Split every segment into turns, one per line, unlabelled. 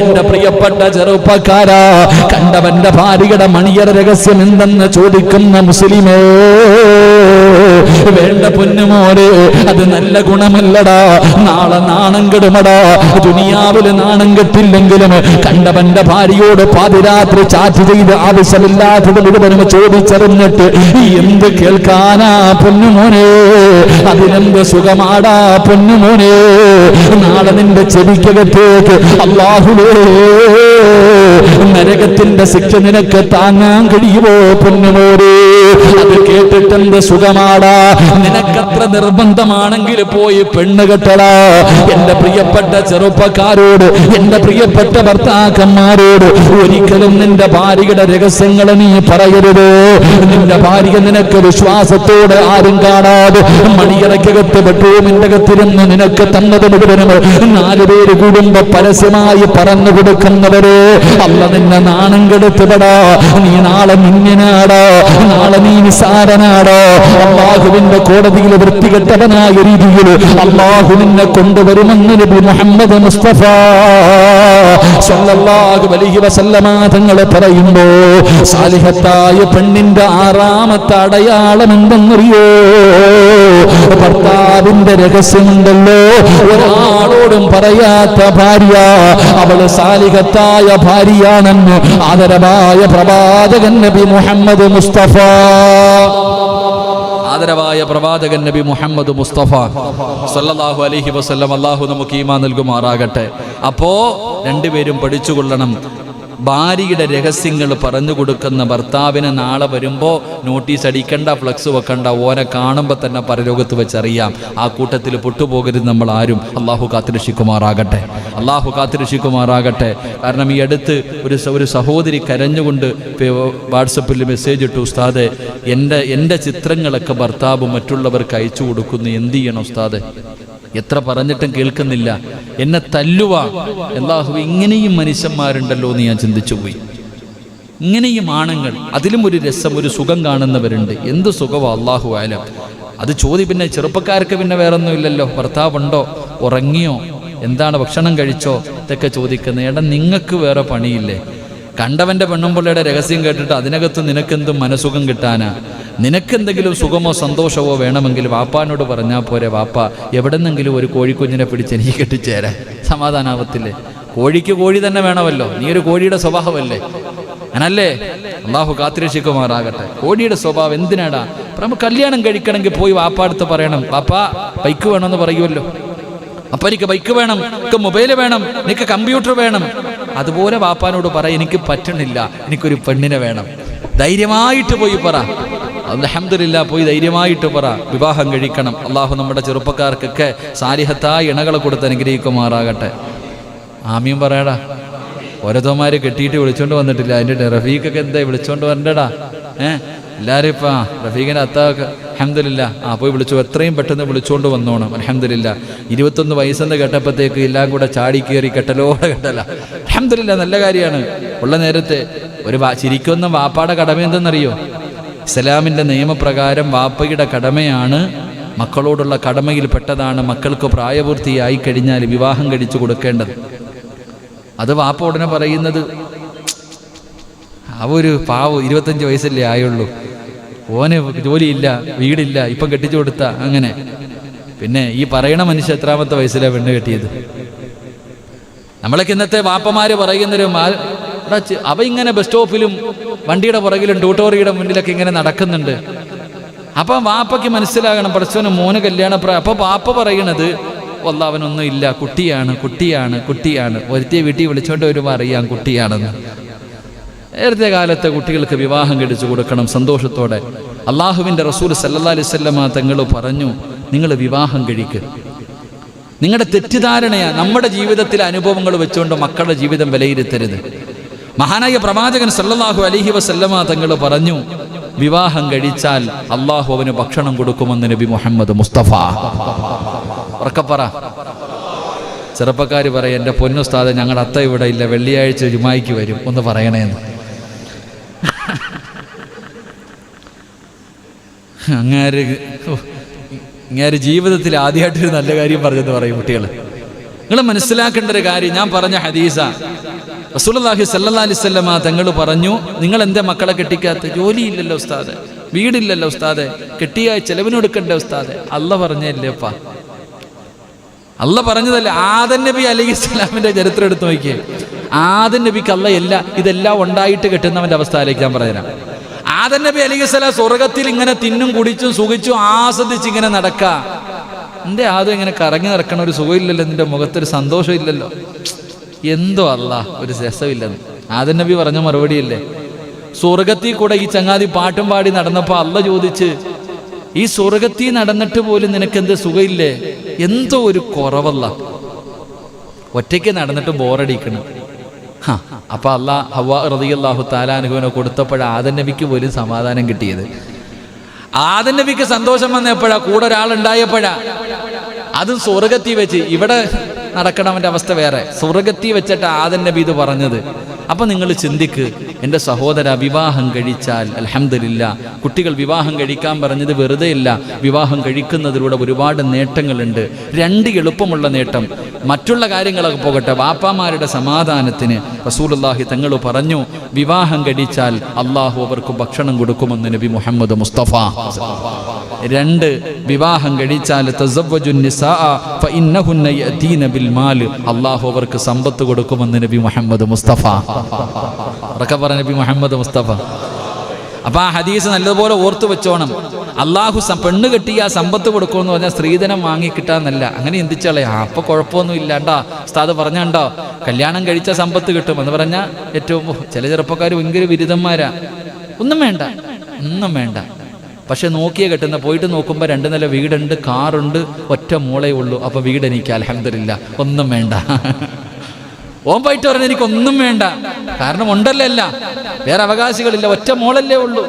എന്റെ പ്രിയപ്പെട്ട ചെറുപ്പക്കാരാ കണ്ടവന്റെ ഭാര്യയുടെ മണിയറ രഹസ്യം എന്തെന്ന് ചോദിക്കുന്ന മുസ്ലിമേ വേണ്ട പൊന്നുമോരെ അത് നല്ല ഗുണമല്ലടാ നാളെ നാണം കെടുമടാ ദുനിയാവിൽ നാണം കെട്ടില്ലെങ്കിലും കണ്ടവന്റെ ഭാര്യയോട് പാതിരാത്രി ചാറ്റ് ചെയ്ത് ആവശ്യമില്ലാത്തത് മുഴുവനും ചോദിച്ചറിഞ്ഞിട്ട് എന്ത് കേൾക്കാനാ പൊന്നുമോനെ അതിനെന്ത് സുഖമാടാ പൊന്നുമോനെ നാളെ നിന്റെ ചെവിക്കകത്തേക്ക് അള്ളാഹുവേ നരകത്തിന്റെ ശിക്ഷ നിനക്ക് താങ്ങാൻ കഴിയുമോ പൊന്നുമോരെ? അത് കേട്ടിട്ടെന്ത് സുഖമാടാ? നിനക്കത്ര നിർബന്ധമാണെങ്കിൽ പോയി പെണ്ണ് കെട്ടടാ. എന്റെ പ്രിയപ്പെട്ട ചെറുപ്പക്കാരോട് എന്റെ പ്രിയപ്പെട്ട ഭർത്താക്കന്മാരോട് ഒരിക്കലും നിന്റെ ഭാര്യയുടെ രഹസ്യങ്ങൾ നീ പറയരുത്. നിന്റെ ഭാര്യ നിനക്ക് വിശ്വാസത്തോടെ ആരും കാണാതെ മണിയറയ്ക്കകത്ത് ബെഡ്റൂമിന്റെ അകത്തിരുന്ന് നിനക്ക് തന്നത് മുഴുവനും നാലുപേര് കുടുംബ പരസ്യമായി പറഞ്ഞു കൊടുക്കുന്നവരെ. അല്ല നിന്നെ നാണം കെടുത്തുപടാ നീ നാളെ മിഞ്ഞനാടോ നാളെ നീ നിസാരനാടോ അള്ളാഹുവിന്റെ കോടതിയിൽ വൃത്തികെട്ടവനായ രീതിയിൽ അള്ളാഹു നിന്നെ കൊണ്ടുവരുമെന്ന് നബി മുഹമ്മദ് മുസ്തഫ സല്ലല്ലാഹു അലൈഹി വസല്ലമ തങ്ങൾ പറയുമ്പോ സാലിഹത്തായ പെണ്ണിന്റെ ആറാമത്തെ അടയാളം എന്തെന്നറിയോ? ഭർത്താവിന്റെ രഹസ്യമുണ്ടല്ലോ. ഒരാളോടും പറയാത്ത ഭാര്യ അവൾ സാലിഹത്തായ ഭാര്യയാണെന്ന് ആദരവായ പ്രവാചകൻ നബി മുഹമ്മദ് മുസ്തഫ. ആദരവായ പ്രവാചകൻ നബി മുഹമ്മദ് മുസ്തഫ സല്ലാഹു അലഹി വസ്ലം അള്ളാഹു നമുക്ക് ഈമാ നൽകുമാറാകട്ടെ. അപ്പോ രണ്ടുപേരും പഠിച്ചുകൊള്ളണം. ഭാര്യയുടെ രഹസ്യങ്ങൾ പറഞ്ഞു കൊടുക്കുന്ന ഭർത്താവിന് നാളെ വരുമ്പോൾ നോട്ടീസ് അടിക്കണ്ട ഫ്ലക്സ് വെക്കണ്ട ഓനെ കാണുമ്പോൾ തന്നെ പരലോകത്ത് വെച്ചറിയാം. ആ കൂട്ടത്തിൽ പൊട്ടുപോകരുത് നമ്മൾ ആരും. അള്ളാഹു കാത്തിരക്ഷിക്കുമാറാകട്ടെ. അള്ളാഹു കാത്തിരക്ഷിക്കുമാറാകട്ടെ. കാരണം ഈ അടുത്ത് ഒരു ഒരു സഹോദരി കരഞ്ഞുകൊണ്ട് വാട്സപ്പിൽ മെസ്സേജ് ഇട്ടു ഉസ്താദെ എന്റെ എന്റെ ചിത്രങ്ങളൊക്കെ ഭർത്താവ് മറ്റുള്ളവർക്ക് അയച്ചു കൊടുക്കുന്നു. എന്ത് ചെയ്യണം ഉസ്താദെ? എത്ര പറഞ്ഞിട്ടും കേൾക്കുന്നില്ല. എന്നെ തല്ലുക അള്ളാഹു ഇങ്ങനെയും മനുഷ്യന്മാരുണ്ടല്ലോ എന്ന് ഞാൻ ചിന്തിച്ചു പോയി. ഇങ്ങനെയും ആണുങ്ങൾ അതിലും ഒരു രസം ഒരു സുഖം കാണുന്നവരുണ്ട്. എന്ത് സുഖമോ അള്ളാഹു ആയാലും അത് ചോദി പിന്നെ ചെറുപ്പക്കാർക്ക് പിന്നെ വേറൊന്നും ഇല്ലല്ലോ. ഭർത്താവുണ്ടോ? ഉറങ്ങിയോ? എന്താണ് ഭക്ഷണം കഴിച്ചോ? ഇതൊക്കെ ചോദിക്കുന്നത് എടാ നിങ്ങൾക്ക് വേറെ പണിയില്ലേ? കണ്ടവന്റെ പെണ്ണുമ്പിള്ളയുടെ രഹസ്യം കേട്ടിട്ട് അതിനകത്ത് നിനക്കെന്തും മനസുഖം കിട്ടാനാ? നിനക്കെന്തെങ്കിലും സുഖമോ സന്തോഷമോ വേണമെങ്കിൽ വാപ്പാനോട് പറഞ്ഞാൽ പോരെ വാപ്പ. എവിടെന്നെങ്കിലും ഒരു കോഴിക്കുഞ്ഞിനെ പിടിച്ച് എനിക്ക് കെട്ടിച്ചേരാൻ സമാധാനാവത്തില്ലേ? കോഴിക്ക് കോഴി തന്നെ വേണമല്ലോ. നീ ഒരു കോഴിയുടെ സ്വഭാവമല്ലേ? അങ്ങനല്ലേ? അള്ളാഹു കാത്തിരക്ഷിക്കുമാറാകട്ടെ. കോഴിയുടെ സ്വഭാവം എന്തിനാടാ? അപ്പൊ കല്യാണം കഴിക്കണമെങ്കിൽ പോയി വാപ്പാടുത്ത് പറയണം. വാപ്പാ ബൈക്ക് വേണമെന്ന് പറയുമല്ലോ അപ്പൊ എനിക്ക് ബൈക്ക് വേണം എനിക്ക് മൊബൈൽ വേണം എനിക്ക് കമ്പ്യൂട്ടർ വേണം. അതുപോലെ വാപ്പാനോട് പറ എനിക്ക് പറ്റണില്ല എനിക്കൊരു പെണ്ണിനെ വേണം. ധൈര്യമായിട്ട് പോയി പറ. അലഹമില്ല പോയി ധൈര്യമായിട്ട് പറ. വിവാഹം കഴിക്കണം. അള്ളാഹു നമ്മുടെ ചെറുപ്പക്കാർക്കൊക്കെ സാരിഹത്തായ ഇണകളെ കൊടുത്ത് അനുഗ്രഹിക്കുമാറാകട്ടെ. ആമിയും പറയടാ. ഓരോതോമാര് കെട്ടിയിട്ട് വിളിച്ചോണ്ട് വന്നിട്ടില്ല. അതിന്റെ റഫീഖൊക്കെ എന്താ വിളിച്ചോണ്ട് വരണ്ടടാ. ഏഹ് എല്ലാവരും ഇപ്പം റഫീഖിന്റെ അത്താക്ക് അഹമ്മദില്ല ആ പോയി വിളിച്ചു. എത്രയും പെട്ടെന്ന് വിളിച്ചുകൊണ്ട് വന്നോണം. അലഹമില്ല ഇരുപത്തൊന്ന് വയസ്സെന്ന് കേട്ടപ്പോഴത്തേക്ക് എല്ലാം കൂടെ ചാടി കയറി കെട്ടലോടെ കെട്ടല. അലഹമില്ല നല്ല കാര്യമാണ്. ഉള്ള നേരത്തെ ഒരു ചിരിക്കുന്ന വാപ്പാടെ കടമ എന്തെന്നറിയോ? ഇസ്ലാമിന്റെ നിയമപ്രകാരം വാപ്പയുടെ കടമയാണ് മക്കളോടുള്ള കടമയിൽ പെട്ടതാണ് മക്കൾക്ക് പ്രായപൂർത്തിയായി കഴിഞ്ഞാൽ വിവാഹം കഴിച്ചു കൊടുക്കേണ്ടത്. അത് വാപ്പ ഉടനെ പറയുന്നത് ആ ഒരു പാവ് ഇരുപത്തഞ്ച് വയസ്സല്ലേ ആയുള്ളൂ. ഓന് ജോലിയില്ല വീടില്ല ഇപ്പം കെട്ടിച്ചു കൊടുത്ത അങ്ങനെ. പിന്നെ ഈ പറയണ മനുഷ്യ എത്രാമത്തെ വയസ്സിലാണ് പെണ്ണ് കെട്ടിയത്? നമ്മളൊക്കെ ഇന്നത്തെ വാപ്പമാര് പറയുന്നൊരു അവ ഇങ്ങനെ ബസ് സ്റ്റോപ്പിലും വണ്ടിയുടെ പുറകിലും ട്യൂട്ടോറിയുടെ മുന്നിലൊക്കെ ഇങ്ങനെ നടക്കുന്നുണ്ട്. അപ്പൊ വാപ്പയ്ക്ക് മനസ്സിലാകണം പഠിച്ചവന് മോന് കല്യാണ പ്രായം. അപ്പൊ വാപ്പ പറയണത് വല്ല അവനൊന്നും ഇല്ല. കുട്ടിയാണ് കുട്ടിയാണ് കുട്ടിയാണ്. ഒരുത്തിയെ വീട്ടിൽ വിളിച്ചോണ്ട് വരുമ്പോൾ അറിയാം കുട്ടിയാണെന്ന്. നേരത്തെ കാലത്തെ കുട്ടികൾക്ക് വിവാഹം കഴിച്ചു കൊടുക്കണം സന്തോഷത്തോടെ. അള്ളാഹുവിന്റെ റസൂൽ സല്ലാ അലൈഹി സ്വല്ലമ തങ്ങൾ പറഞ്ഞു നിങ്ങൾ വിവാഹം കഴിക്കുക നിങ്ങളുടെ തെറ്റിദ്ധാരണയാ നമ്മുടെ ജീവിതത്തിലെ അനുഭവങ്ങൾ വെച്ചുകൊണ്ട് മക്കളുടെ ജീവിതം വിലയിരുത്തരുത്. മഹാനായ പ്രവാചകൻ സല്ലാഹു അലഹി വസല്ലമ തങ്ങൾ പറഞ്ഞു വിവാഹം കഴിച്ചാൽ അള്ളാഹു അവന് ഭക്ഷണം കൊടുക്കുമെന്ന് നബി മുഹമ്മദ് മുസ്തഫ. ഉറക്കപ്പറ ചെറുപ്പക്കാർ പറയും എന്റെ പൊന്നുസ്താദ് ഞങ്ങളുടെ അത്ത ഇവിടെ ഇല്ല വെള്ളിയാഴ്ച ജുമായിക്ക് വരും ഒന്ന് പറയണേന്ന്. അങ്ങാര് ഓ, ജീവിതത്തിൽ ജീവിതത്തിൽ ആദ്യമായിട്ടൊരു നല്ല കാര്യം പറഞ്ഞെന്ന് പറയും കുട്ടികൾ നിങ്ങൾ മനസ്സിലാക്കേണ്ട ഒരു കാര്യം ഞാൻ പറഞ്ഞ ഹദീസ. റസൂലി സല്ലാ അലൈഹി വസല്ലമ തങ്ങൾ പറഞ്ഞു നിങ്ങൾ എന്റെ മക്കളെ കെട്ടിക്കാത്ത? ജോലിയില്ലല്ലോ ഉസ്താദ്. വീടില്ലല്ലോ ഉസ്താദ്. കെട്ടിയായി ചെലവിനെടുക്കണ്ടേ ഉസ്താദ്? അല്ല പറഞ്ഞല്ലേപ്പാ അല്ല പറഞ്ഞതല്ലേ ആദൻ നബി അലൈഹി ഇസ്ലാമിന്റെ ചരിത്രം എടുത്ത് നോക്കിയേ. ആദൻ നബിക്ക് അല്ല എല്ലാ ഇതെല്ലാം ഉണ്ടായിട്ട് കെട്ടുന്നവന്റെ അവസ്ഥയിലേക്ക് ഞാൻ പറഞ്ഞുതരാം. ആദൻ നബി അലൈഹി സ്വലാം സ്വർഗത്തിൽ ഇങ്ങനെ തിന്നും കുടിച്ചും സുഖിച്ചും ആസ്വദിച്ച് ഇങ്ങനെ നടക്ക. എന്റെ ആദ്യം ഇങ്ങനെ കറങ്ങി നടക്കണ ഒരു സുഖമില്ലല്ലോ നിന്റെ മുഖത്തൊരു സന്തോഷമില്ലല്ലോ. എന്തോ അല്ല ഒരു രസമില്ലെന്ന്. ആദൻ നബി പറഞ്ഞ മറുപടിയല്ലേ? സ്വർഗത്തിൽ കൂടെ ഈ ചങ്ങാതി പാട്ടും പാടി നടന്നപ്പോ അല്ല ചോദിച്ച് ഈ സ്വർഗത്തിൽ നടന്നിട്ട് പോലും നിനക്ക് എന്ത് സുഖമില്ലേ? എന്തോ ഒരു കുറവല്ല. ഒറ്റയ്ക്ക് നടന്നിട്ട് ബോറടിക്കണം അപ്പൊ അല്ലാ ഹവാ റതിയല്ലാഹു താലാനുഹുവിനെ കൊടുത്തപ്പോഴാ ആദൻ നബിക്ക് പോലും സമാധാനം കിട്ടിയത്. ആദൻ നബിക്ക് സന്തോഷം വന്നപ്പോഴാ കൂടെ ഒരാളുണ്ടായപ്പോഴാ. അതും സ്വർഗത്തി വെച്ച്. ഇവിടെ നടക്കണവന്റെ അവസ്ഥ വേറെ. സ്വർഗത്തി വെച്ചിട്ട് ആദൻ നബി ഇത് പറഞ്ഞത്. അപ്പൊ നിങ്ങൾ ചിന്തിക്ക് എന്റെ സഹോദര വിവാഹം കഴിച്ചാൽ അലഹമില്ല കുട്ടികൾ വിവാഹം കഴിക്കാൻ പറഞ്ഞത് വെറുതെ ഇല്ല. വിവാഹം കഴിക്കുന്നതിലൂടെ ഒരുപാട് നേട്ടങ്ങളുണ്ട്. രണ്ട് എളുപ്പമുള്ള നേട്ടം. മറ്റുള്ള കാര്യങ്ങളൊക്കെ പോകട്ടെ. വാപ്പാമാരുടെ സമാധാനത്തിന് റസൂലുള്ളാഹി തങ്ങൾ പറഞ്ഞു വിവാഹം കഴിച്ചാൽ അള്ളാഹു അവർക്ക് ഭക്ഷണം കൊടുക്കുമെന്ന് നബി മുഹമ്മദ് മുസ്തഫ. രണ്ട് വിവാഹം കഴിച്ചാൽ അള്ളാഹു അവർക്ക് സമ്പത്ത് കൊടുക്കുമെന്ന് നബി മുഹമ്മദ് മുസ്തഫ. ഉറക്കെ പറഞ്ഞ നബി മുഹമ്മദ് മുസ്തഫ. അപ്പൊ ആ ഹദീസ് നല്ലതുപോലെ ഓർത്തു വെച്ചോണം. അള്ളാഹു പെണ്ണ് കെട്ടി ആ സമ്പത്ത് കൊടുക്കുമെന്ന് പറഞ്ഞാൽ സ്ത്രീധനം വാങ്ങി കിട്ടാന്നല്ല. അങ്ങനെ എന്തിച്ചാളെ ആ അപ്പൊ കുഴപ്പമൊന്നും ഇല്ലാണ്ടാ. ഉസ്താദ് പറഞ്ഞാണ്ടോ കല്യാണം കഴിച്ച സമ്പത്ത് കിട്ടും എന്ന് പറഞ്ഞാൽ ഏറ്റവും ചില ചെറുപ്പക്കാർ ഭയങ്കര ബിരുദന്മാരാ ഒന്നും വേണ്ട ഒന്നും വേണ്ട. പക്ഷെ നോക്കിയേ കെട്ടുന്ന. പോയിട്ട് നോക്കുമ്പോൾ രണ്ട് നില വീടുണ്ട് കാറുണ്ട് ഒറ്റ മൂളേ ഉള്ളൂ. അപ്പൊ വീട് എനിക്ക് അലഹമില്ല ഒന്നും വേണ്ട. ഓൻ പോയിട്ട് പറഞ്ഞ എനിക്ക് ഒന്നും വേണ്ട. കാരണം ഉണ്ടല്ലോ അല്ല വേറെ അവകാശികളില്ല. ഒറ്റ മോളല്ലേ ഉള്ളൂ.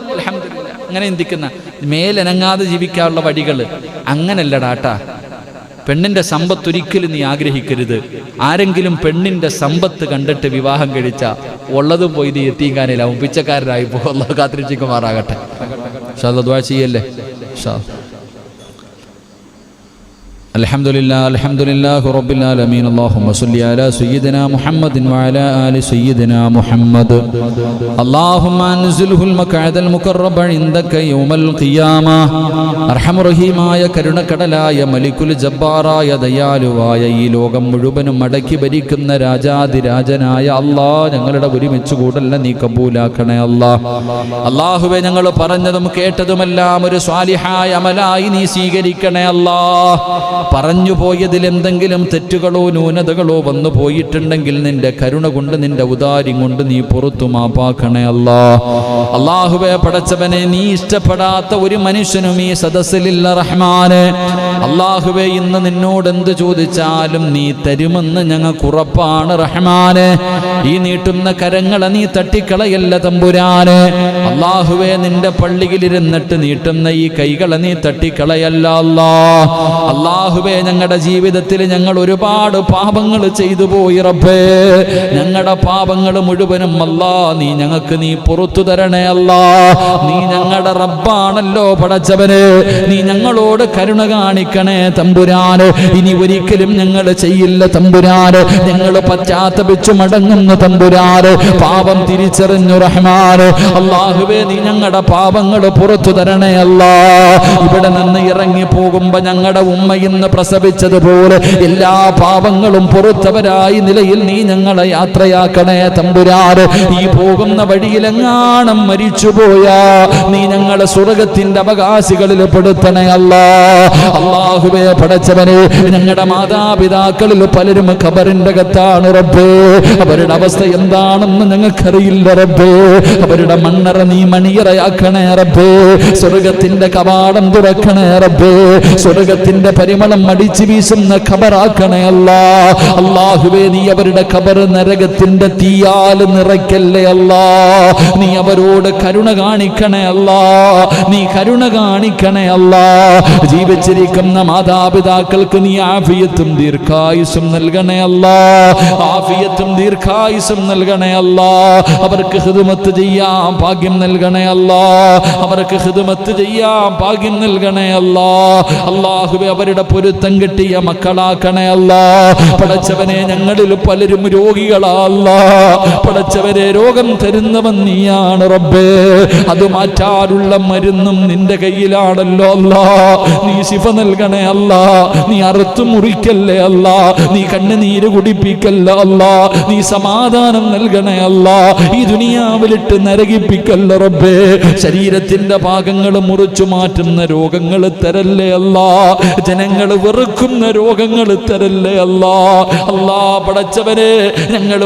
അങ്ങനെ ചിന്തിക്കുന്ന. മേലനങ്ങാതെ ജീവിക്കാനുള്ള വഴികൾ അങ്ങനല്ലടാട്ടാ പെണ്ണിന്റെ സമ്പത്ത് ഒരിക്കലും നീ ആഗ്രഹിക്കരുത്. ആരെങ്കിലും പെണ്ണിന്റെ സമ്പത്ത് കണ്ടിട്ട് വിവാഹം കഴിച്ച ഉള്ളതും പോയി നീ എത്തിക്കാനില്ല പിച്ചക്കാരനായി പോകുന്ന കാത്തിരിച്ചിക്കുമാറാകട്ടെ ചെയ്യല്ലേ? ഷാ الحمد لله الحمد لله رب العالمين اللهم صل على سيدنا محمد وعلى آل سيدنا محمد اللهم انزله المقعد المقرب عندك يوم القيامة അർഹം റഹീമായ കരുണക്കടലായ മലിക്കുൽ ജബ്ബാറായ ദയാലുവായ ഈ ലോകം മുഴുവനും അടക്കി ഭരിക്കുന്ന രാജാതിരാജനായ അല്ലാ ഞങ്ങളുടെ ഒരുമിച്ച് കൂടല്ല നീ കബൂലാക്കണേ അല്ലാ അള്ളാഹുവെ ഞങ്ങൾ പറഞ്ഞതും കേട്ടതുമെല്ലാം ഒരു സ്വാലിഹായ അമലായി നീ സ്വീകരിക്കണേ അല്ലാ പറഞ്ഞു പോയതിൽ എന്തെങ്കിലും തെറ്റുകളോ ന്യൂനതകളോ വന്നു പോയിട്ടുണ്ടെങ്കിൽ നിന്റെ കരുണ കൊണ്ട് നിന്റെ ഉദാര്യം കൊണ്ട് നീ പുറത്തു മാപ്പാക്കണേ അല്ലാ. അള്ളാഹുവെ പടച്ചവനെ നീ ഇഷ്ടപ്പെടാത്ത ഒരു മനുഷ്യനും ഈ സദസ്സിലില്ല റഹ്മാന്. അള്ളാഹുവെ ഇന്ന് നിന്നോട് എന്ത് ചോദിച്ചാലും നീ തരുമെന്ന് ഞങ്ങൾക്ക് ഉറപ്പാണ് റഹ്മാന്. ഈ നീട്ടുന്ന കരങ്ങളെ നീ തട്ടിക്കളയല്ല തമ്പുരാന്. അള്ളാഹുവെ നിന്റെ പള്ളിയിലിരുന്നിട്ട് നീട്ടുന്ന ഈ കൈകളെ നീ തട്ടിക്കളയല്ല അല്ലാ. അള്ളാഹുവെ ഞങ്ങളുടെ ജീവിതത്തിൽ ഞങ്ങൾ ഒരുപാട് പാപങ്ങൾ ചെയ്തു പോയി റബ്ബേ. ഞങ്ങളുടെ പാപങ്ങൾ മുഴുവനും അല്ലാ നീ ഞങ്ങൾക്ക് നീ പുറത്തു തരണേ അല്ലാ. നീ ഞങ്ങളുടെ റബ്ബാണല്ലോ പടച്ചവന്. നീ ഞങ്ങളോട് കരുണ കാണിക്കണേ തമ്പുരാന്. ഇനി ഒരിക്കലും ഞങ്ങൾ ചെയ്യില്ല തമ്പുരാന്. ഞങ്ങൾ പശ്ചാത്തപിച്ചു മടങ്ങുന്നു തമ്പുരാന്. പാപം തിരിച്ചറിഞ്ഞു റഹ്മാന്. അള്ളാഹുവേ നീ ഞങ്ങളുടെ പാപങ്ങൾ പുറത്തു തരണേ അല്ലാ. ഇവിടെ നിന്ന് ഇറങ്ങി പോകുമ്പോ ഞങ്ങളുടെ ഉമ്മ ഇന്ന് പ്രസവിച്ചതുപോലെ എല്ലാ പാപങ്ങളും പുറത്തവരായി നിലയിൽ നീ ഞങ്ങളെ യാത്രയാക്കണേ തമ്പുരാറ് ഈ പോകുന്ന വഴിയിലെങ്ങാണം മരിച്ചുപോയാ നീ ഞങ്ങളെ സ്വർഗത്തിന്റെ അവകാശികളിൽ പെടുത്തണേ അല്ലാ. അള്ളാഹുവേ പടച്ചവനെ ഞങ്ങളുടെ മാതാപിതാക്കളിൽ പലരും ഖബറിന്റെ കത്താണ് റബ്ബേ. അവരുടെ അവസ്ഥ എന്താണെന്ന് ഞങ്ങൾക്കറിയില്ല റബ്ബേ. അവരുടെ മണ്ണറ നീ മണിയറയാക്കണേ റബ്ബേ. സ്വർഗത്തിന്റെ കവാടം തുറക്കണേ റബ്ബേ. സ്വർഗത്തിന്റെ പരിമളം അടിച്ചു വീശുന്ന ഖബറാക്കണേ അല്ലാ. അള്ളാഹുവേ നീ അവരുടെ ഖബർ നരകത്തിന്റെ തീയാൽ നിറയ്ക്കല്ലേ അല്ലാ. നീ അവരോട് കരുണ കാണിക്കണേ അല്ലാ. നീ കരുണ കാണിക്കണേ അല്ലാ. ജീവിച്ചിരിക്കുന്ന മാതാപിതാക്കൾക്ക് നീ ആഫിയത്തും ദീർഘായുസും നൽകണേ അല്ലാ. ആഫിയത്തും ദീർഘായുസും നൽകണേ അല്ലാ. അവർക്ക് ഹിതുമത്ത് ചെയ്യാൻ ഭാഗ്യം നൽകണേ അല്ലാ. അവർക്ക് ഹിതുമത്ത് ചെയ്യാൻ ഭാഗ്യം നൽകണേ അല്ലാ. അള്ളാഹുവെ അവരുടെ പൊരുത്തം കിട്ടിയ മക്കളാക്കണേ അല്ല. പടച്ചവനെ ഞങ്ങളിൽ പലരും രോഗികളല്ല. പടച്ചവരെ രോഗം തരുന്നവൻ നീയാണ് റബ്ബേ. അത് മാറ്റാറുള്ള മരുന്നും നിന്റെ കയ്യിലാണല്ലോ അല്ല. നീ ശിഫ നൽകണേ അല്ല. നീ അറുത്തു മുറിക്കല്ലേ അല്ല. നീ കണ്ണുനീര് കുടിപ്പിക്കല്ല അല്ല. നീ സമാധാനം നൽകണേ അല്ല. ഈ ദുനിയാവിലിട്ട് നരകിപ്പിക്കല്ല റബ്ബേ. ശരീരത്തിന്റെ ഭാഗങ്ങൾ മുറിച്ചു മാറ്റുന്ന രോഗങ്ങൾ തരല്ലേ അല്ല. ജനങ്ങൾ വെറുക്കുന്ന രോഗങ്ങൾ തരല്ലേ അല്ല? അല്ലാ പടച്ചവനെ ഞങ്ങൾ